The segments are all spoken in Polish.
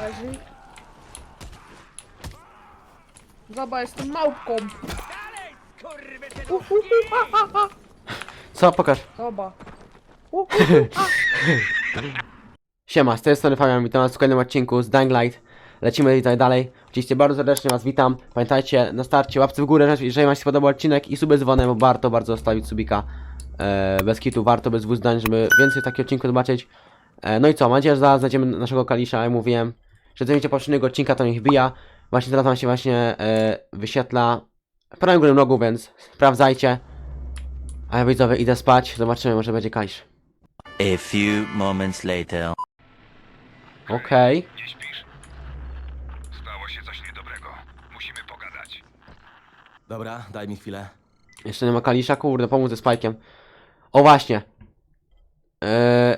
Leży. Zobacz, jestem małpką. Uhu, ha, ha, ha. Co? Pokaż. Zobacz. Uhu, ha. Siema, z tej strony Fabian, witam was w kolejnym odcinku z Dying Light. Lecimy tutaj dalej. Oczywiście bardzo serdecznie was witam. Pamiętajcie, na starcie łapce w górę, jeżeli wam się podobał odcinek i suby dzwonem, bo warto bardzo zostawić subika. E, bez kitu, warto, bez dwóch zdań, żeby więcej takich odcinków zobaczyć. E, no i co, mam nadzieję, że zaraz znajdziemy naszego kalisza, jak mówiłem. Że zajmiecie poprzedniego odcinka, to niech wbija. Właśnie teraz wam się właśnie e, wyświetla w prawym górnym rogu, więc sprawdzajcie. A ja widzowie idę spać, zobaczymy, może będzie kalisz. A few moments later. Okej. Nie śpisz? Stało się coś niedobrego. Musimy pogadać. Dobra, daj mi chwilę. Jeszcze nie ma Kalisza, kurde, pomóc ze Spajkiem. O właśnie. Eee...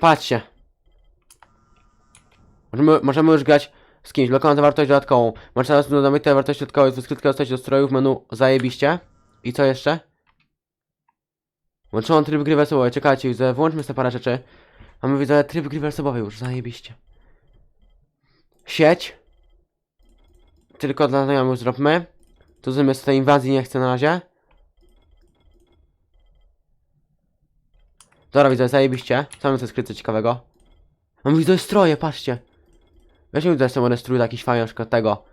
Patrzcie. Możemy, możemy już grać z kimś. Lokalna zawartość dodatkową. Masz teraz dodamy te wartości dodatkowe. W skrytkę dostać do strojów menu zajebiście. I co jeszcze? Włączyłam tryb gry wesołowej. Czekajcie, widzę. Włączmy sobie parę rzeczy. Mamy widzę tryb gry wesołowej już. Zajebiście. Sieć. Tylko dla znajomych zróbmy. Tu zamiast tej inwazji nie chcę na razie. Dobra, widzę, zajebiście. Co mamy tu skryte ciekawego? Mam widzę stroje, patrzcie. Weźmy tutaj sobie strój jakiś fajny, na przykład tego.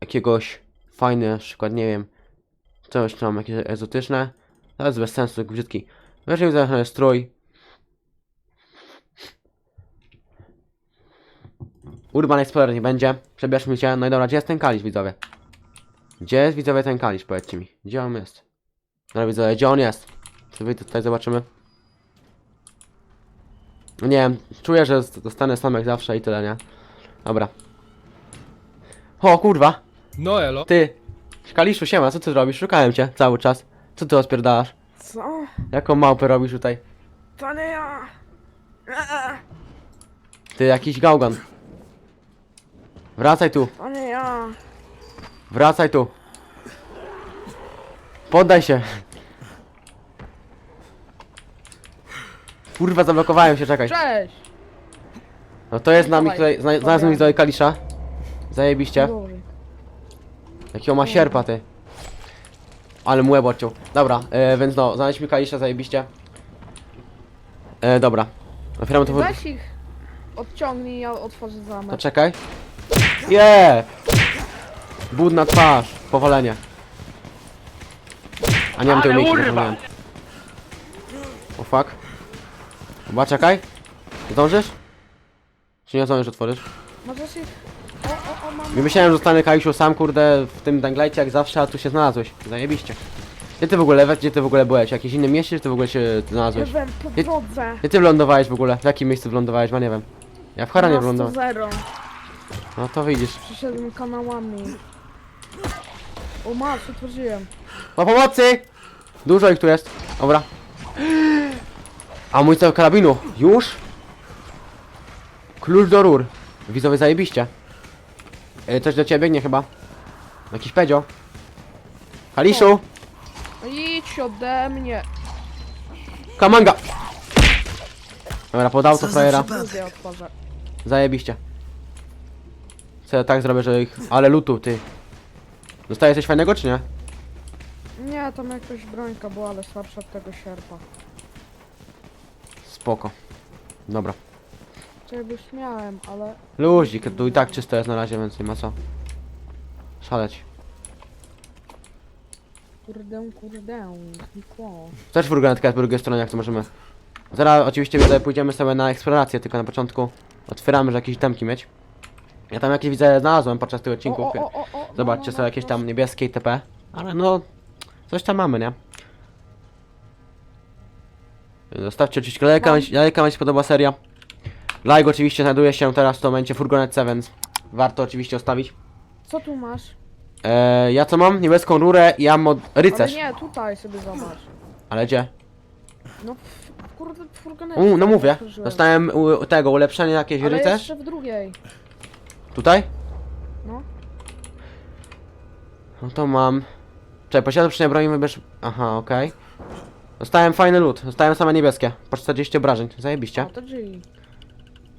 Jakiegoś fajny, na przykład, nie wiem. Coś tam, jakieś egzotyczne. To jest bez sensu, taki brzydki. Weźmy tutaj sobie strój. Urban Explorer nie będzie. Przebierzmy się. No i dobra, gdzie jest ten kalisz, widzowie? Gdzie jest widzowie ten kalisz, powiedzcie mi. Gdzie on jest? Dobra widzowie, gdzie on jest? Sobie tutaj zobaczymy. No nie wiem, czuję, że dostanę sam jak zawsze i tyle, nie? Dobra. O kurwa! No elo. Ty! Kaliszu, siema, co ty robisz? Szukałem cię cały czas. Co ty odpierdalasz? Co? Jaką małpę robisz tutaj? To nie ja. Eee, Ty jakiś gałgan. Wracaj tu, To nie ja. wracaj tu. Poddaj się. Kurwa, zablokowałem się, czekaj. Cześć. No to jest nami Dawaj. tutaj, zna- znalazłem widzowie Kalisza. Zajebiście. Jakiego ma sierpa, ty. Ale mu łeb odciął. Dobra, e, więc no, znaleźliśmy Kalisza, zajebiście. E, dobra. Otwieramy to... Weź ich. Odciągnij, ja otworzę To zamek. czekaj. Yeah! Budna twarz. Powolenie. A nie mam tego miejsca, zapomniałem. O fuck. Chyba czekaj. Zdążysz? Czy nie zdążysz otworzyć? Możesz ich... O, o, o, mam... Nie myślałem, że zostanę Kajsiu sam, kurde, w tym danglajcie jak zawsze, a tu się znalazłeś. Zajebiście. Gdzie ty w ogóle, gdzie ty w ogóle byłeś? W jakimś innym mieście, czy ty w ogóle się znalazłeś? Byłem po Nie- drodze. Gdzie ty wylądowałeś w ogóle? W jakim miejscu wylądowałeś? Bo nie wiem. Ja w Haranie Na wylądowałem. 100 No to widzisz. Przyszedłem kanałami. O, masz, otworzyłem. Po pomocy! Dużo ich tu jest. Dobra. A mój cały karabinu. Już? Klucz do rur. Widzowie zajebiście. E, coś do ciebie biegnie chyba. Jakiś pedzio. Kaliszu! Idź ode mnie. Kamanga! Dobra, podał to frajera. Zajebiście. Co ja tak zrobię, że ich... Ale lutu, ty. Dostaje coś fajnego, czy nie? Nie, tam jakaś brońka była, ale słabsza od tego sierpa. Spoko. Dobra. Czegoś miałem, ale... Luzik, tu i tak czysto jest na razie, więc nie ma co. Szaleć. Kurde, kurde, znikło. Też furgonetka jest po drugiej stronie, jak to możemy. Zaraz oczywiście widzę, pójdziemy sobie na eksplorację, tylko na początku otwieramy, że jakieś temki mieć. Ja tam jakieś widzę znalazłem podczas tego odcinku. O, o, o, o, o, Zobaczcie, no, są no, jakieś no. tam niebieskie itp. Ale no, coś tam mamy, nie? Zostawcie oczywiście lajka, Mam. lajka, wam się podoba seria. Like oczywiście znajduje się teraz w tym momencie w furgonetce, więc warto oczywiście ostatwić. Co tu masz? Eee, ja co mam? Niebieską rurę i ammo rycerz. Ale nie, tutaj sobie zobacz. Ale gdzie? No, kurde, w furgonetce. U, no mówię. Dostałem u, tego ulepszenie jakieś Ale rycerz. jeszcze w drugiej. Tutaj? No. No to mam. Czekaj, posiadam przynajmniej broń wybierz. Aha, okej. Dostałem fajny loot. Dostałem same niebieskie. Po 40 obrażeń. Zajebiście. O, to drzwi.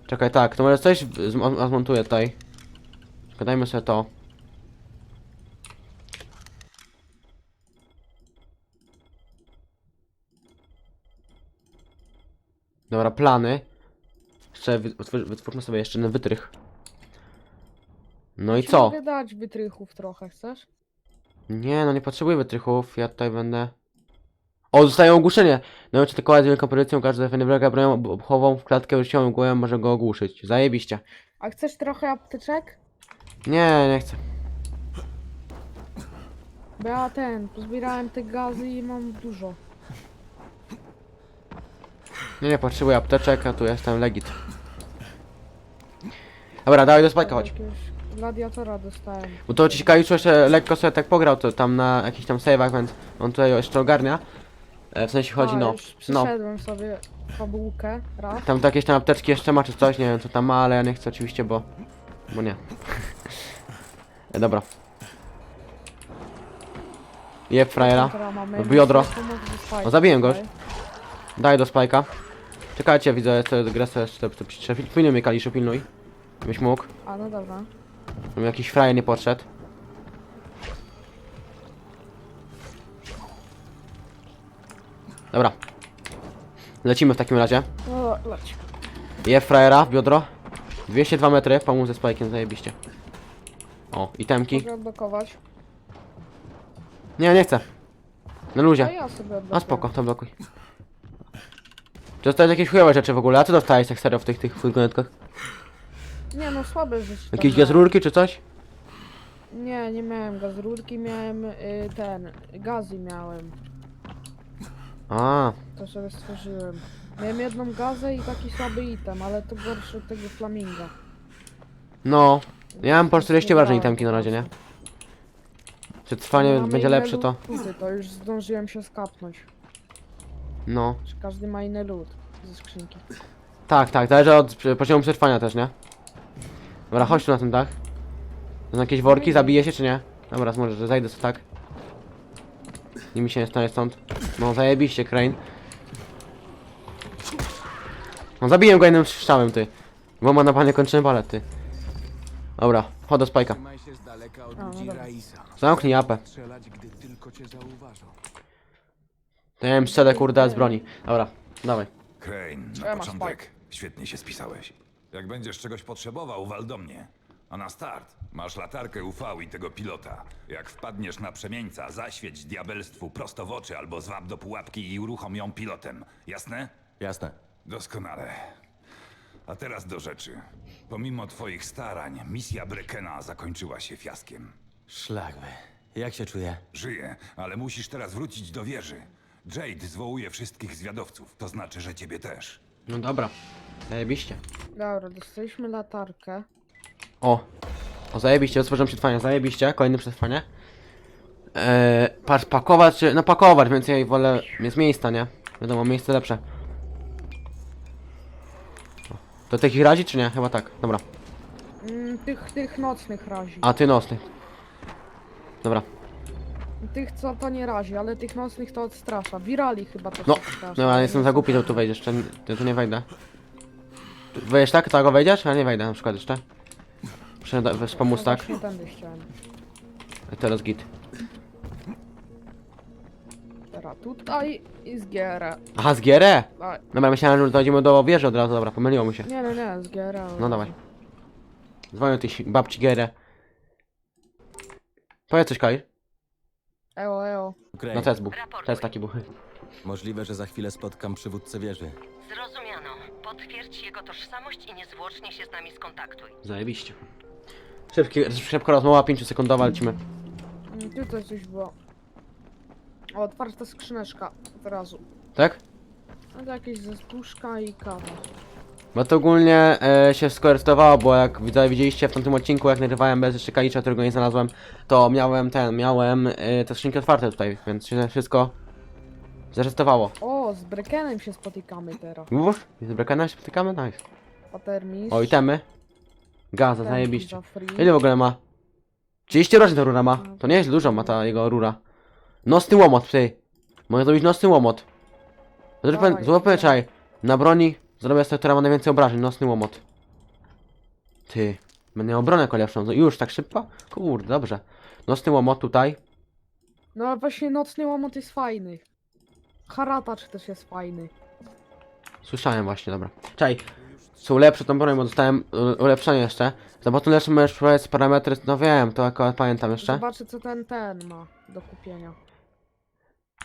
Czekaj, tak, to może coś zm- zmontuję tutaj. Gadajmy sobie to. Dobra, plany. Jeszcze wy- wytwór- wytwórzmy sobie jeszcze jeden wytrych. No i Ci co? Mogę dać wytrychów trochę, chcesz? Nie, no nie potrzebuję wytrychów, ja tutaj będę... O, dostaję ogłuszenie! No czy tylko z wielką pozycją każdy defender wroga bronią ob- obchową w klatkę uściową głową może go ogłuszyć. Zajebiście. A chcesz trochę apteczek? Nie, nie chcę. Bo ja ten, pozbierałem te gazy i mam dużo. Nie, nie potrzebuję apteczek, a tu jestem legit. Dobra, dawaj do spajka, chodź. Jakiegoś gladiatora dostałem. Bo to ci Kajuszu jeszcze lekko sobie tak pograł, to tam na jakichś tam save'ach, więc on tutaj jeszcze ogarnia. E, w sensie chodzi, A, no, już no. Przeszedłem sobie fabułkę raz. Tam to jakieś tam apteczki jeszcze ma czy coś, nie wiem co tam ma, ale ja nie chcę oczywiście, bo... Bo nie. e, dobra. Jeb frajera. Mamy w biodro. O, zabiłem go. Daj do spajka. Czekajcie, widzę, to grę sobie jeszcze to piszę. Pilnuj mnie, Kaliszu, pilnuj. Byś mógł. A no dobra. Żeby jakiś frajer nie podszedł. Lecimy w takim razie. No leć. Je frajera w biodro. 202 metry, pomóż ze spajkiem, zajebiście. O, itemki. Mogę odblokować. Nie, nie chcę. Na A luzie. ja sobie odblokuję. A spoko, to blokuj. Czy dostałeś jakieś chujowe rzeczy w ogóle? A co dostałeś tak serio w tych, tych furgonetkach? Nie no, słabe rzeczy. tam Jakieś miałem. gazrurki czy coś? Nie, nie miałem gazrurki, miałem y, ten, gazy miałem. A, To sobie stworzyłem. Miałem jedną gazę i taki słaby item, ale to gorsze od tego flaminga. no. Ja mam po prostu 40 Nie wrażeń po na razie, nie? Przetrwanie Mamy będzie inne lepsze to. luty, to już zdążyłem się skapnąć. No. Że każdy ma inny lód ze skrzynki. Tak, tak, zależy od przy- poziomu przetrwania też, nie? Dobra, chodź tu na ten dach. Są jakieś worki, zabije się czy nie? Dobra, może zajdę sobie tak. Nie mi się nie stanie stąd. No zajebiście, Crane. No zabiłem go jednym strzałem, ty. Bo ma na panie kończyny balet, ty. Dobra, chodź do spajka. No. Zamknij apę. Strzelać, gdy tylko cię zauważą. To ja wiem, strzelę kurde z broni. Dobra, dawaj. Crane, na początek świetnie się spisałeś. Jak będziesz czegoś potrzebował, wal do mnie. A na start masz latarkę UV i tego pilota. Jak wpadniesz na przemieńca, zaświeć diabelstwu prosto w oczy albo zwab do pułapki i uruchom ją pilotem. Jasne? Jasne. Doskonale. A teraz do rzeczy. Pomimo twoich starań, misja Brekena zakończyła się fiaskiem. Szlakby. Jak się czuję? Żyję, ale musisz teraz wrócić do wieży. Jade zwołuje wszystkich zwiadowców, to znaczy, że ciebie też. No dobra. Zajebiście. Dobra, dostaliśmy latarkę. O. O, zajebiście, otworzyłem przetrwanie, zajebiście, kolejne przetrwanie. Eee, patrz, pakować, czy- no pakować, więc ja wolę, jest miejsca, nie? Wiadomo, miejsce lepsze. To takich razi, czy nie? Chyba tak, dobra. Mm, tych, tych nocnych razi. A, ty nocny. Dobra, Tych co to nie razi, ale tych nocnych to odstrasza. Wirali chyba też no, odstrasza. no ale jestem za głupi, że tu wejdziesz, jeszcze, ty tu nie wejdę. Wejdziesz tak, tak, wejdziesz? Ja nie wejdę na przykład jeszcze. Muszę da- weź pomóc tak, Właśnie tędy chciałem. teraz git. Teraz tutaj i z GR. Aha, z gierę! Dobra, myślałem, że dojdziemy do wieży od razu, dobra, pomyliło mi się. Nie, nie, nie, z GR. No dawaj. Dzwonię tej si- babci Gierę. Powiedz coś, Kaj. Eo, eo. Ukraine. No test był. Raportuj. Test taki był. Możliwe, że za chwilę spotkam przywódcę wieży. Zrozumiano. Potwierdź jego tożsamość i niezwłocznie się z nami skontaktuj. Zajebiście. Szybki, szybko rozmowa, 5 sekundowa, lecimy. Mm, Tutaj coś było. O, otwarta skrzyneczka od razu. Tak? No to jakieś zespuszka i kawa. Bo to ogólnie e, się skorystowało, bo jak widzowie widzieliście w tamtym odcinku, jak nagrywałem bez jeszcze Kalicza, którego nie znalazłem, to miałem ten, miałem e, te skrzynki otwarte tutaj, więc się wszystko zarejestrowało. O, z Brekenem się spotykamy teraz. Mów? Z Brekena się spotykamy? Nice. Patermistrz. O, itemy. Gaza, zajebiście. za free. Ile w ogóle ma? 30 rocznie ta rura ma. To nie jest dużo ma ta jego rura. Nocny łomot, ty. Mogę zrobić nocny łomot. Dawaj, Złapę dawaj. czaj. Na broni zrobię sobie, która ma najwięcej obrażeń. Nocny łomot. Ty. Będę miał obronę kolewczą. No już, tak szybko? Kurde, dobrze. Nocny łomot tutaj. No właśnie nocny łomot jest fajny. Haratacz też jest fajny. Słyszałem właśnie, dobra. Czekaj. Są lepsze tą broń, bo dostałem ulepszenie jeszcze. Potem lepsze możesz wprowadzić parametry, no wiem, to akurat pamiętam jeszcze. Zobaczę co ten ten ma do kupienia.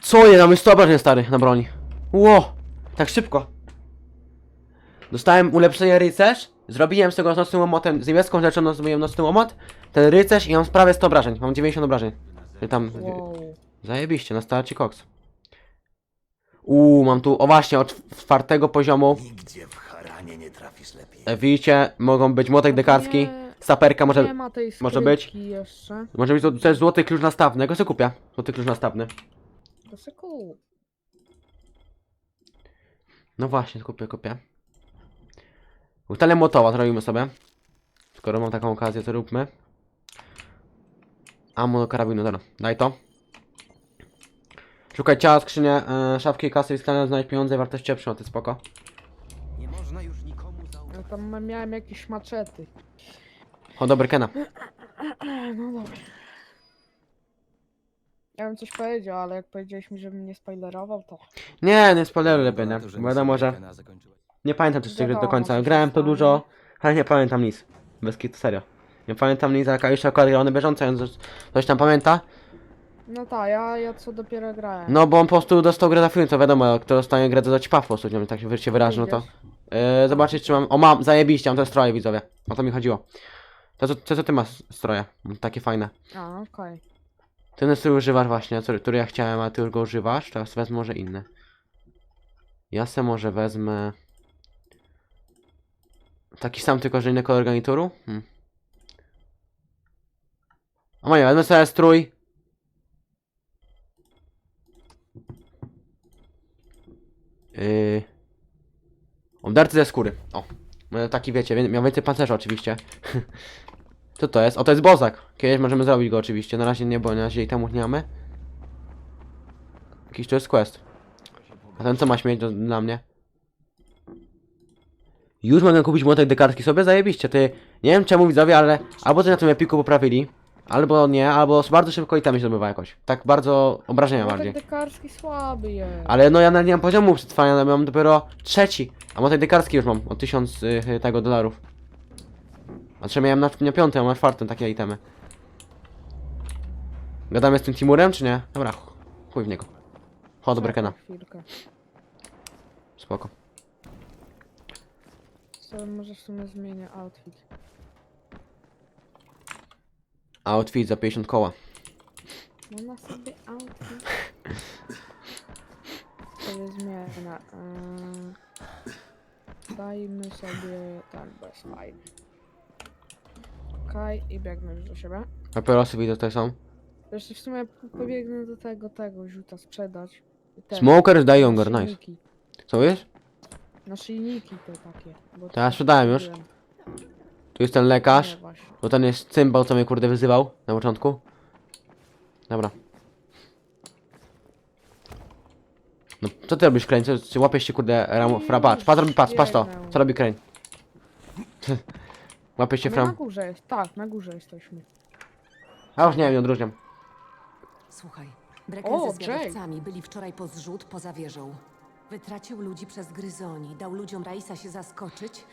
Co je, mamy 100 obrażeń stary na broni. Ło! Tak szybko. Dostałem ulepszenie rycerz, zrobiłem z tego z nocnym łomotem, z niebieską rzeczą zrobiłem nocny łomot, ten rycerz i mam prawie 100 obrażeń, mam 90 obrażeń. Czyli tam, Wow. zajebiście, na starcie koks. Uuu, mam tu, o właśnie, od czwartego poziomu. Nigdzie w Haranie nie trafisz lepiej. E, Widzicie, mogą być młotek dekarski, Nie- saperka może, Nie ma tej może być? jeszcze. może być to też złoty klucz nastawny, go sobie kupię. Złoty klucz nastawny. To se kup. No właśnie, kupię, kupię. Butelę motowa zrobimy sobie. Skoro mam taką okazję, to róbmy. Ammo do karabinu, dobra, daj to. Szukaj ciała, skrzynię, e, szafki, kasy i skaner, znajdź pieniądze wartościowe przymoty, spoko. Nie można już nikomu zaufać. Ja tam miałem jakieś maczety. O, dobry Kena. No dobra. Ja bym coś powiedział, ale jak powiedziałeś mi, żebym nie spoilerował, to... Nie, nie spoileruj lepiej, nie? wiadomo, że nie pamiętam też tej gry do końca. co Grałem to dużo, ale nie pamiętam nic. Bez kitu, serio. Nie pamiętam nic, jaka jeszcze akurat bieżąco, więc coś tam pamięta. No tak, ja, ja co dopiero grałem. No bo on po prostu dostał grę za film, to wiadomo, kto dostanie grę to zaćpa po prostu, nie wiem, tak się wyrażę, no to... Idziesz. Yy, zobaczyć czy mam... O mam, zajebiście, mam te stroje widzowie. O to mi chodziło. To co, to, co ty masz stroje? Takie fajne. A, okej. Ten strój używasz właśnie, który, który ja chciałem, a ty już go używasz, teraz wezmę może inny. Ja se może wezmę... Taki sam, tylko że inny kolor garnituru? Hmm. O nie, wezmę sobie strój. Yy... Obdarty ze skóry. O. Będę Taki wiecie, wie- miał więcej pancerza oczywiście. Co to jest? O, to jest bozak. Kiedyś możemy zrobić go oczywiście. Na razie nie, bo na razie i temu nie. Jakiś to jest quest. A ten co ma śmieć do, dla mnie? Już mogę kupić młotek dekarski sobie? Zajebiście, ty. Nie wiem czemu widzowie, ale albo coś na tym epiku poprawili, albo nie, albo bardzo szybko i tam się zdobywa jakoś. Tak bardzo obrażenia No bardziej. ten dekarski słaby jest. Ale no ja nawet nie mam poziomu przetrwania, ja mam dopiero trzeci. A motek dekarski już mam, o tysiąc y, tego dolarów. A trzeba miałem na, na piątym, a na czwartym takie itemy. Gadamy z tym Timurem, czy nie? Dobra, ch- chuj w niego. Chodź do Brekena, Chwilkę. spoko. Co, może w sumie zmienię outfit. Outfit za 50 koła. No na sobie outfit. Sobie zmienię. Yy... Dajmy sobie ten, bo jest fajny. Okej, i biegnę już do siebie. Papierosy widzę tutaj są. Jeszcze w sumie pobiegnę do tego, tego, rzuta sprzedać. Te Smokers die younger, nice. Co jest? Naszyjniki te takie. Bo To ja sprzedałem już. kupiłem. Tu jest ten lekarz. Bo ten jest cymbał, co mnie kurde wyzywał na początku. Dobra. No, co ty robisz, Crane? Co, czy łapiesz się, kurde, ram, fra, patrz, patrz, robi, patrz, patrz to. Co robi Crane? Łapiesz się My na fram. górze jest, tak, na górze jesteśmy. A już nie wiem, nie odróżniam. Słuchaj, Brecken O, ze zwiadowcami byli wczoraj po zrzut poza wieżą. Wytracił ludzi przez gryzoni, dał ludziom Raisa się zaskoczyć,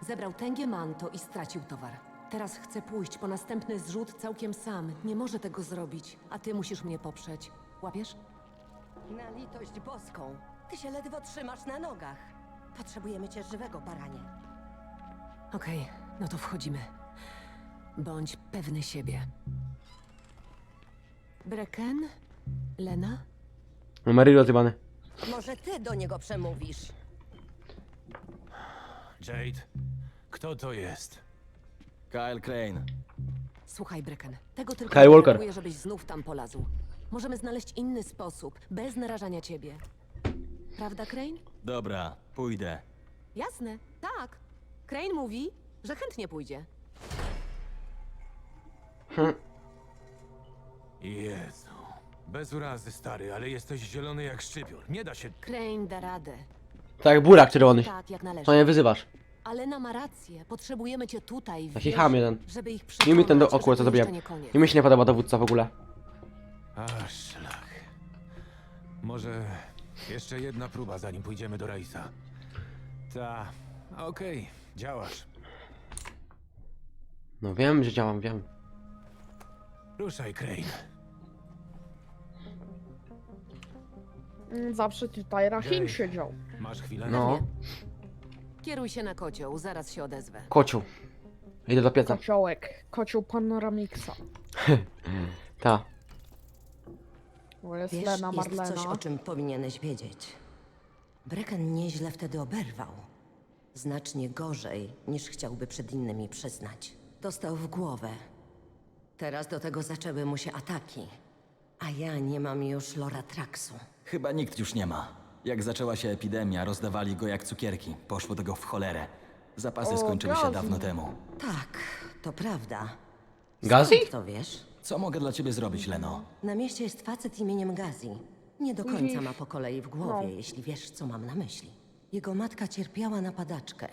zebrał tęgie manto i stracił towar. Teraz chce pójść po następny zrzut całkiem sam. Nie może tego zrobić, a ty musisz mnie poprzeć. Łapiesz? Na litość boską. Ty się ledwo trzymasz na nogach. Potrzebujemy cię żywego, baranie. Okej, no to wchodzimy. Bądź pewny siebie. Brecken? Lena? Mary rozjebany. Może ty do niego przemówisz? Jade, kto to jest? Kyle Crane. Słuchaj, Brecken, tego tylko Kyle Walker. brakuje, żebyś znów tam polazł. Możemy znaleźć inny sposób, bez narażania ciebie. Prawda, Crane? Dobra, pójdę. Jasne, tak. Crane mówi, że chętnie pójdzie. Jezu. Bez urazy, stary, ale jesteś zielony jak szczypior. Nie da się... Crane da radę. Tak jak burak czerwony. Tak, jak należy. Co nie wyzywasz? Alena ma rację. Potrzebujemy cię tutaj, w Taki ham jeden. żeby ich Nie mi ten do oku, co to zrobiłem. nie mi się nie podoba dowódca w ogóle. A, szlach. Może jeszcze jedna próba, zanim pójdziemy do Raisa. Ta, okej, działasz. No wiem, że działam, wiem. Ruszaj, Crane. Mm, Zawsze tutaj Rahim Ej. siedział. Masz chwilę? No, Kieruj się na kocioł, zaraz się odezwę. kociu. Idę do pieca. Kociołek. Kocioł Panoramixa. Ta. Bo jest Wiesz, Lena jest Marlena. coś, o czym powinieneś wiedzieć. Brecken nieźle wtedy oberwał. Znacznie gorzej, niż chciałby przed innymi przyznać. Dostał w głowę. Teraz do tego zaczęły mu się ataki. A ja nie mam już Loratraksu. Chyba nikt już nie ma. Jak zaczęła się epidemia, rozdawali go jak cukierki. Poszło tego w cholerę. Zapasy O, skończyły się gazi. dawno temu. Tak, to prawda. Gazi? Skąd to wiesz? Co mogę dla ciebie zrobić, Leno? Na mieście jest facet imieniem Gazi. Nie do końca ma po kolei w głowie, No. jeśli wiesz, co mam na myśli. Jego matka cierpiała na padaczkę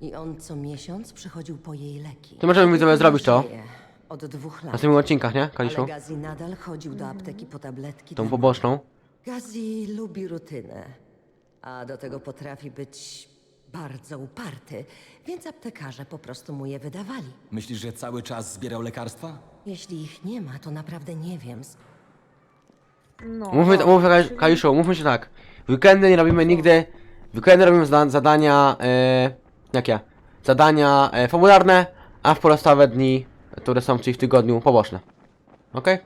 i on co miesiąc przychodził po jej leki. To możemy widzowie zrobić to. Żyje Od dwóch Na lat. tym odcinkach, nie? Kaliszu? Ale Gazi nadal chodził do apteki po tabletki. Tą dla poboczną. Gazi lubi rutynę, a do tego potrafi być bardzo uparty, więc aptekarze po prostu mu je wydawali. Myślisz, że cały czas zbierał lekarstwa? Jeśli ich nie ma, to naprawdę nie wiem. No, Mówmy, dobra, mówmy czyli- Kaliszu, mówmy się tak. W weekendy nie robimy nigdy. W weekendy robimy zada zadania. E, jakie? Zadania e, fabularne, a w pozostałe dni, które są czyli w tygodniu, poboczne. Okej?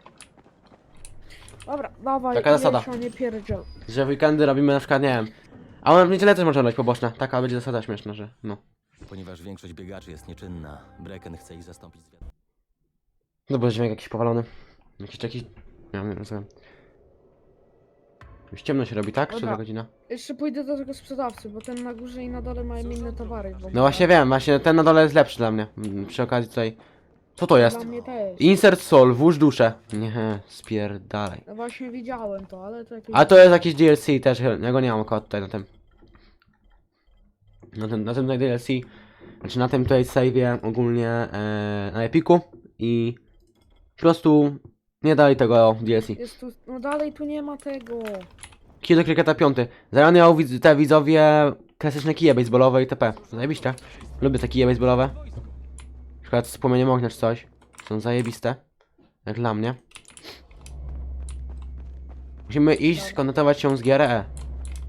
Dobra, dawaj, Taka zasada. Jesio, nie pierdziel. Że w weekendy robimy na przykład, nie wiem. A w niedzielę też możemy robić poboczne. Taka będzie zasada śmieszna, że no. Ponieważ większość biegaczy jest nieczynna, Brecken chce ich zastąpić z wiadomo. No bo dźwięk jakiś powalony. Jakiś taki. Nie wiem, rozumiem. Już ciemno się robi, tak? Czy Dobra. za godzina? Jeszcze pójdę do tego sprzedawcy, bo ten na górze i na dole mają inne towary. w ogóle. No właśnie wiem, właśnie ten na dole jest lepszy dla mnie. Mm, Przy okazji tutaj. Co to jest? Dla mnie też. Insert soul, włóż duszę. Nie, spierdalaj. No właśnie widziałem to, ale to jakieś... A to jest jakiś DLC też, ja go nie mam akurat tutaj na tym. Na tym, na tym tutaj DLC. Znaczy na tym tutaj save'ie ogólnie e, na Epiku i po prostu nie dali tego DLC. Jest tu... No dalej tu nie ma tego. Kij do 5. Zarany miał widz, te widzowie klasyczne kije baseballowe i TP. Zajebiście. Lubię te kije baseballowe. Na przykład z płomieniem ognia czy coś. Są zajebiste. Jak dla mnie. Musimy iść, skonektować się z GRE.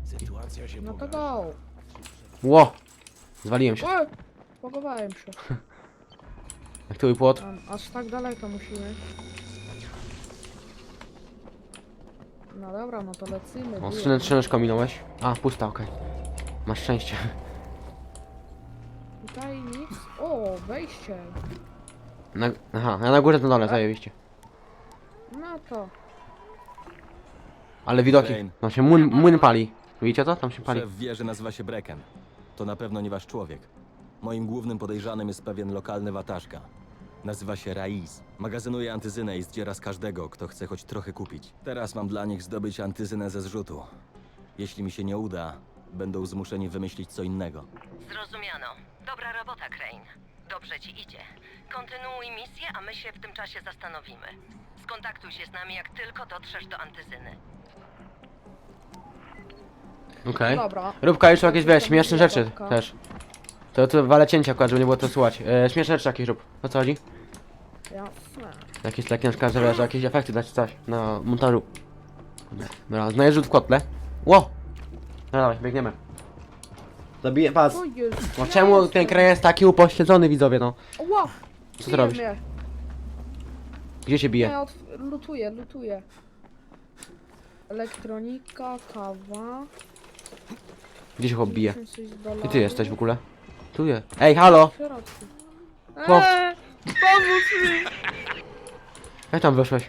Sytuacja się No to pogarsza. go. Ło! Zwaliłem się. O! Pogowałem się. Jak tu płot. Tam, aż tak daleko musimy. No dobra, no to lecimy. O, skrzynę, skrzyneczką minąłeś. A, pusta, okej. Masz szczęście. Tutaj nic. O, wejście. Na, aha, ja na górze to dole, zajebiście. No to. Ale widoki. Tam się młyn, młyn pali. Widzicie to? Tam się pali. Szef wie, że nazywa się Brecken. To na pewno nie wasz człowiek. Moim głównym podejrzanym jest pewien lokalny wataszka. Nazywa się Raiz. Magazynuje antyzynę i zdziera z każdego, kto chce choć trochę kupić. Teraz mam dla nich zdobyć antyzynę ze zrzutu. Jeśli mi się nie uda, będą zmuszeni wymyślić co innego. Zrozumiano. Dobra robota, Crane. Dobrze ci idzie. Kontynuuj misję, a my się w tym czasie zastanowimy. Skontaktuj się z nami, jak tylko dotrzesz do antyzyny. Okej. Dobra. Róbka jeszcze jakieś, wiesz, śmieszne rzeczy babka. też. To, to wale cięcia akurat, żeby nie było to słuchać. E, śmieszne rzeczy jakieś rób. O co chodzi? Jasne. Jakieś takie na przykład, że wiesz, jakieś efekty dać czy coś na montażu. Dobra, znajdziesz rzut w kotle. Ło! No dawaj, biegniemy. Zabiję. O jest. No czemu ten kraj jest taki upośledzony, widzowie, no? Ła! Co ty bije robisz? Mnie. Gdzie się bije? Otw- lutuję, lutuję. Elektronika, kawa. Gdzie się chłop bije? 1000 Gdzie dolarów. ty jesteś w ogóle? Tu jest. Ej, halo! W środku. Chłop. Eee, pomóż mi! Jak tam wyszłeś?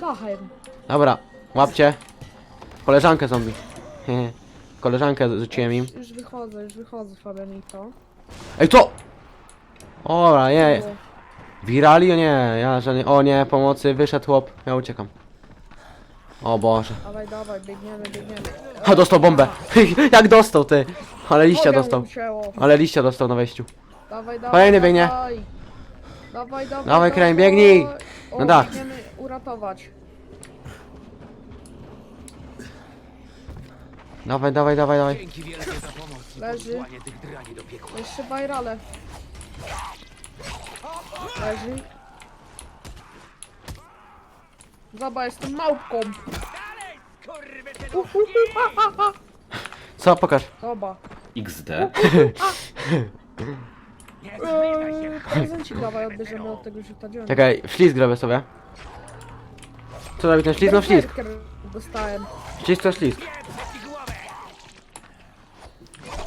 Dachem. Dobra, łapcie. Koleżankę zombie. Koleżankę rzuciłem im. Już, już wychodzę, już wychodzę, Fabianito. Ej, to! Ora, nie. Wirali? O nie, ja że nie. O nie, pomocy, wyszedł chłop. Ja uciekam. O Boże. Dawaj, dawaj, biegniemy, biegniemy. A dostał bombę. Jak dostał ty? Ale liścia Nogę dostał. ucięło. Ale liścia dostał na wejściu. Dawaj, dawaj, Kolejny biegnie. Dawaj, dawaj, dawaj. Dawaj, Krain, biegnij. O, Na dach. biegniemy uratować. Dawaj, dawaj, dawaj, dawaj. Dzięki wielkie za pomoc. Leży. Posłanie tych drani do piekła. Jeszcze bajrale. Leży. Zobacz, jestem małpką. Ha, ha, ha. Co? Pokaż. Zobacz. XD. Eee, prezencik dawaj odbierzemy od tego rzuta dzień. Czekaj, ślizg robię sobie. Co robi ten ślizg? No ślizg. Berserker dostałem. Ślizg to ślizg.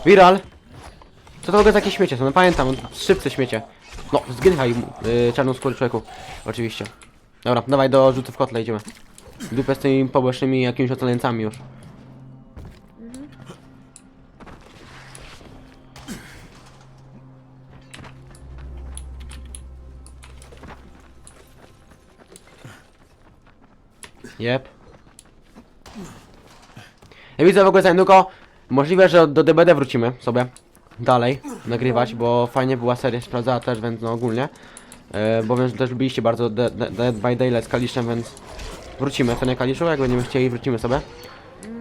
Viral! Co to w ogóle takie śmiecie są? No pamiętam, szybce śmiecie. No, zgrychaj yy, czarną skórę człowieku. Oczywiście. Dobra, dawaj do rzutów kotle idziemy. Dupę z tymi pobocznymi jakimiś ocaleńcami już. Jep. Ja widzę w ogóle za niedługo możliwe, że do DBD wrócimy sobie dalej nagrywać, bo fajnie była seria sprawdzała też, więc no ogólnie. E, bo wiem, że też lubiliście bardzo De- De- Dead by Daylight z Kaliszem, więc wrócimy. Nie Kaliszu, jak będziemy chcieli, wrócimy sobie.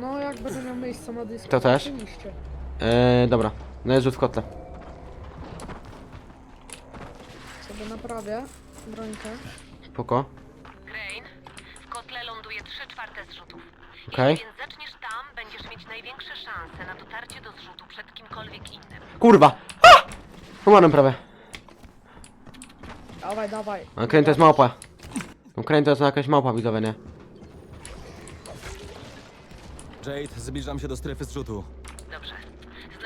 No, jak będę miał miejsce na dysku. To też? Oczywiście. E, dobra, no jest rzut w kotle. Sobie naprawię brońkę. Spoko. Crane, w kotle ląduje 3 czwarte zrzutów. Okej. Tam, będziesz mieć największe szanse na dotarcie do zrzutu przed kimkolwiek innym. Kurwa! Umarłem prawie. Dawaj, dawaj. A to jest małpa. No Krain to jest jakaś małpa widzowie, nie? Jade, zbliżam się do strefy zrzutu. Dobrze.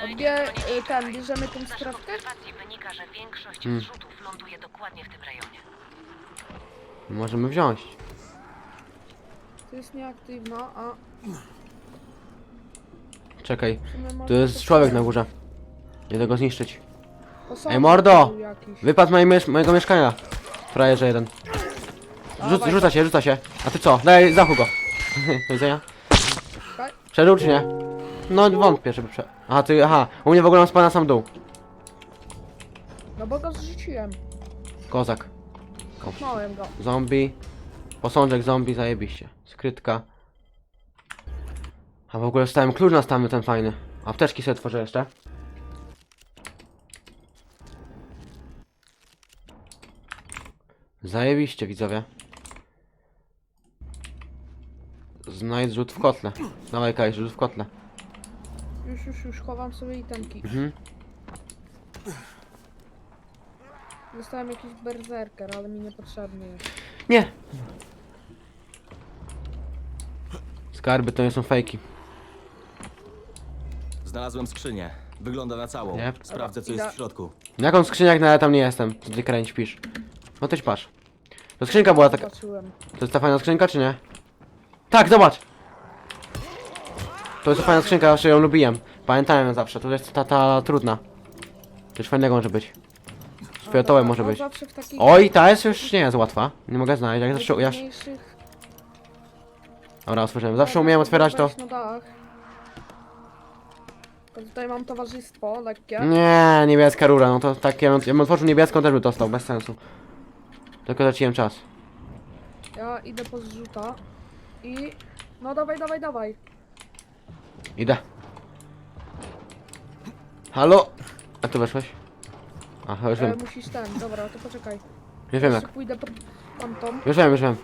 Odbie, y, ten, bierzemy tą Z naszych strefkę? obserwacji wynika, że większość Hmm. zrzutów ląduje dokładnie w tym rejonie. Możemy wziąć. To jest nieaktywna, a... Czekaj, tu jest człowiek na górze. Idę go zniszczyć. Ej, mordo! Wypadł mojej miesz mojego mieszkania. Frajerze jeden. Rzuc rzuca się, rzuca się. A ty co? Daj, zachuj go. Do widzenia. Przeżył czy nie? No wątpię, żeby prze... Aha, ty, aha. U mnie w ogóle on spada na sam dół. No bo go zrzuciłem. Kozak. Kopnąłem go. Zombie. Posążek zombie, zajebiście. Skrytka. A w ogóle dostałem klucz następny ten fajny. Apteczki sobie tworzę jeszcze. Zajebiście widzowie. Znajdź rzut w kotle. Dawaj Kaj, rzut w kotle. Już, już, już chowam sobie itemki. Mhm. Dostałem jakiś berserker, ale mi niepotrzebny jest. Nie! Skarby to nie są fejki. Znalazłem skrzynię. Wygląda na całą. Nie. Sprawdzę, co jest w środku. Jaką skrzynię, jak tam nie jestem? Co ty kręć pisz? No też patrz. To skrzynka była taka... To jest ta fajna skrzynka, czy nie? Tak, zobacz! To jest ta fajna skrzynka, zawsze ją lubiłem. Pamiętałem ją zawsze, to jest ta, ta trudna. Coś fajnego może być. Fioletowe A, może być. zawsze w takich Oj, ta jest już nie jest łatwa. Nie mogę znaleźć, jak zawsze... Ja... Dobra, otworzyłem. Zawsze umiałem otwierać to... Na dach. To tutaj mam towarzystwo lekkie. Nie, niebieska rura, no to tak, ja bym, ja bym otworzył niebieską, też by dostał, bez sensu. Tylko zaciłem czas. Ja idę po zrzuta. I... No dawaj, dawaj, dawaj. Idę. Halo? A tu weszłeś? Aha, już E, wiem. musisz ten, dobra, to poczekaj. Już wiem Jeszcze jak. pójdę tamtą. Już wiem, już wiem.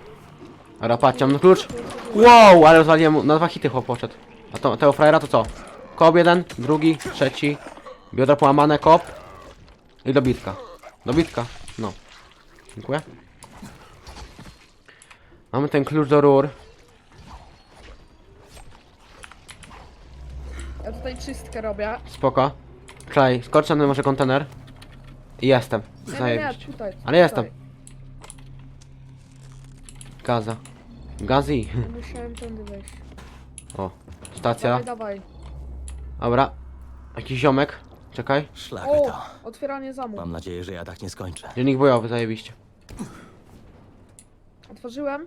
Dobra, patrzcie, mam klucz. Wow, ale rozwaliłem mu, na dwa hity chłop poszedł. A to, tego frajera to co? Kop jeden, drugi, trzeci. Biodra połamane, kop. I dobitka. Dobitka, no. Dziękuję. Mamy ten klucz do rur. Ja tutaj czystkę robię. Spoko. Klej, skocz na może kontener. I jestem. Nie, nie, nie, tutaj. Ale jestem. tutaj. Gaza. Gazi. Musiałem tędy wejść. O, stacja. Dawaj, dawaj. Dobra. Jakiś ziomek. Czekaj. Szlak O! to. Otwieranie zamu. Mam nadzieję, że ja tak nie skończę. Dziennik bojowy, zajebiście. Otworzyłem.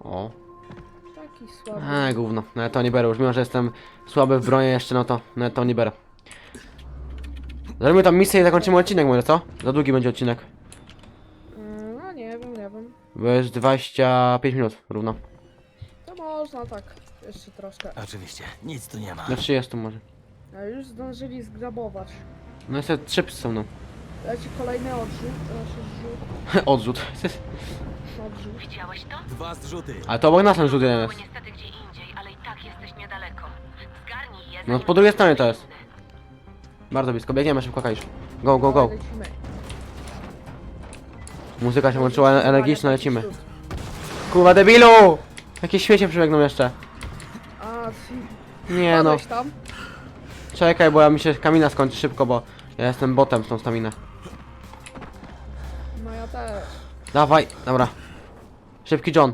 O. Taki słaby. A, gówno. No to nie berę. Już mimo, że jestem słaby w broni jeszcze, no to no to nie berę. Zrobimy tam misję i zakończymy odcinek może, co? Za długi będzie odcinek. Mm, No nie wiem, nie wiem. Bo jest 25 minut równo. To można tak. Jeszcze troszkę. Oczywiście, nic tu nie ma. Do 30 może. A już zdążyli zgrabować. No jeszcze trzy psy są, no. Leci kolejny odrzut. Znaczy zrzut. Odrzut. Odrzut. Widziałeś to? Dwa zrzuty. Ale to obok nas ten rzut jeden jest. niestety gdzie indziej, ale i tak jesteś niedaleko. Zgarnij je. No po drugiej stronie to jest. Bardzo blisko. Biegniemy szybko, Kaisz. Go, go, go. Lecimy. Muzyka się włączyła energiczna, lecimy. Kurwa debilu! Jakie śmiecie przebiegną jeszcze. A, Nie no. padłeś tam? Czekaj, bo ja mi się kamina skończy szybko, bo ja jestem botem z tą staminę. No ja też. Dawaj, dobra. Szybki John.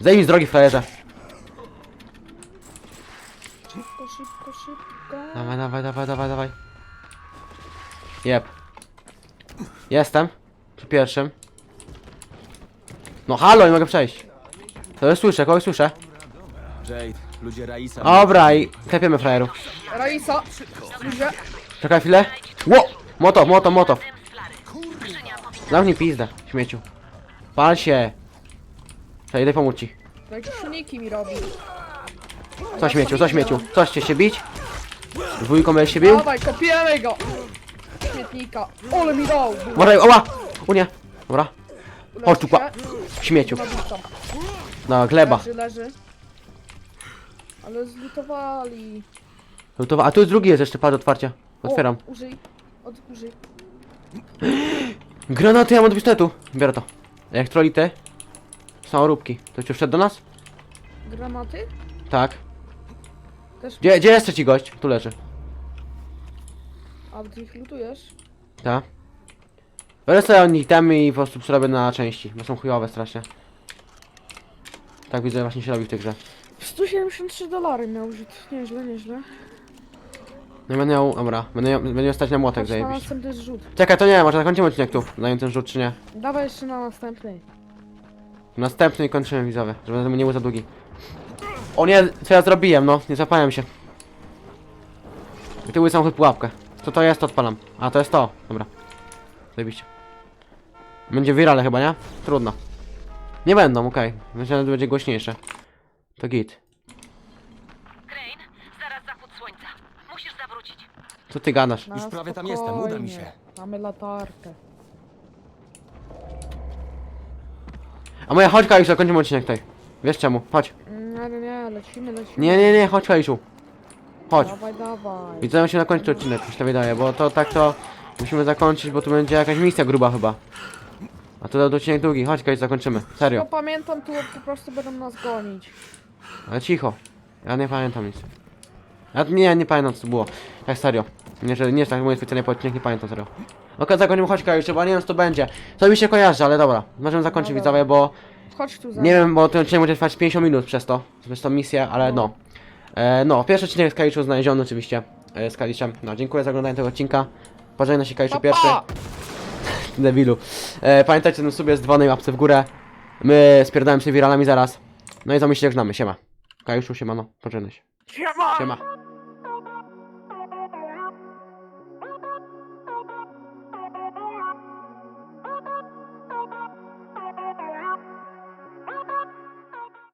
Zdejmij z drogi, frajerze. Szybko, szybko, szybko. Dawaj, dawaj, dawaj, dawaj, dawaj. Jep. Jestem. Pierwszym. No halo, nie mogę przejść. To słyszę, kogoś słyszę. Jade, ludzie Raisa... Dobra i klepiemy frajerów. Raisa! Ludzie! Czekaj chwilę. Ło! Motow, motow, motow. Zamknij pizdę, śmieciu. Pal się. Czekaj, idę pomóc ci. Jakieś mi robi. Co śmieciu, co śmieciu? Co chcecie się bić? Dwójką będziesz się bił? Dawaj, kopiemy go! Śmietnika. Ole mi dał! Uważaj, oła! U nie. Dobra. Chodź tu, kła- Śmieciu. No, gleba. Leży, leży. Ale zlutowali. To, a tu jest drugi jest jeszcze, patrz, otwarcia. Otwieram. O, użyj. Od, użyj. Granaty, ja mam do pistoletu. Biorę to. Elektrolity. Samoróbki. To już wszedł do nas? Granaty? Tak. Też. Gdzie, gdzie jest trzeci gość? Tu leży. A ty ich lutujesz? Tak. Biorę sobie od nich temy i po prostu przerobię na części, bo są chujowe strasznie. Tak widzę, właśnie się robi w tej grze. 173 dolary miał użyć. Nieźle, nieźle. No będę miał, dobra, będę miał, będę miał stać na młotek Patrz na następny zrzut. Czekaj, to nie, może zakończymy odcinek tu, zanim ten rzut czy nie. Dawaj jeszcze na następny. Następny i kończymy widzowie, żeby nie był za długi. O nie, co ja zrobiłem, no, nie zapałem się. I tyły samochód pułapkę. Co to jest, to odpalam. A, to jest to, dobra. Zajebiście. Będzie wirale chyba, nie? Trudno. Nie będą, okej. Myślałem, że będzie głośniejsze. To git. Crane, zaraz zachód słońca. Musisz zawrócić. Co ty gadasz? Już prawie tam jestem, uda mi się. Mamy latarkę. A moja chodź Kajuszu, zakończymy odcinek tutaj. Wiesz czemu? Chodź. Nie, nie, nie, lecimy, lecimy. Nie, nie, nie, chodź Kajuszu. Chodź. Dawaj, dawaj. Widzowie musimy zakończyć odcinek, mi się to wydaje, bo to tak to musimy zakończyć, bo tu będzie jakaś misja gruba chyba. A to odcinek długi, chodź Kajuszu, zakończymy. No Serio. pamiętam, tu po prostu będą nas gonić. Ale cicho. Ja nie pamiętam nic. Ja nie, nie pamiętam co to było. Tak serio. Nie, że nie jest tak mój specjalnie po odcinek, nie pamiętam serio. Okej, zakończymy chodź Kajuszu, bo nie wiem co to będzie. Co mi się kojarzy, ale dobra. Możemy zakończyć Dobra. widzowie, bo Chodź tu za Nie wiem, bo ten odcinek będzie trwać 50 minut przez to, przez tą misję, ale no. E, no, pierwszy odcinek z Kaliszu znaleziony oczywiście, e, z Kaliszem. No, dziękuję za oglądanie tego odcinka. Pożegnaj się Kaliszu Pa, pierwszy. Debilu. E, pamiętajcie, ten sobie z dzwonej łapce w górę. My spierdałem się wiralami zaraz. No i za się żegnamy, siema. Kaliszu, siema, no, pożegnaj się. Siema! Siema.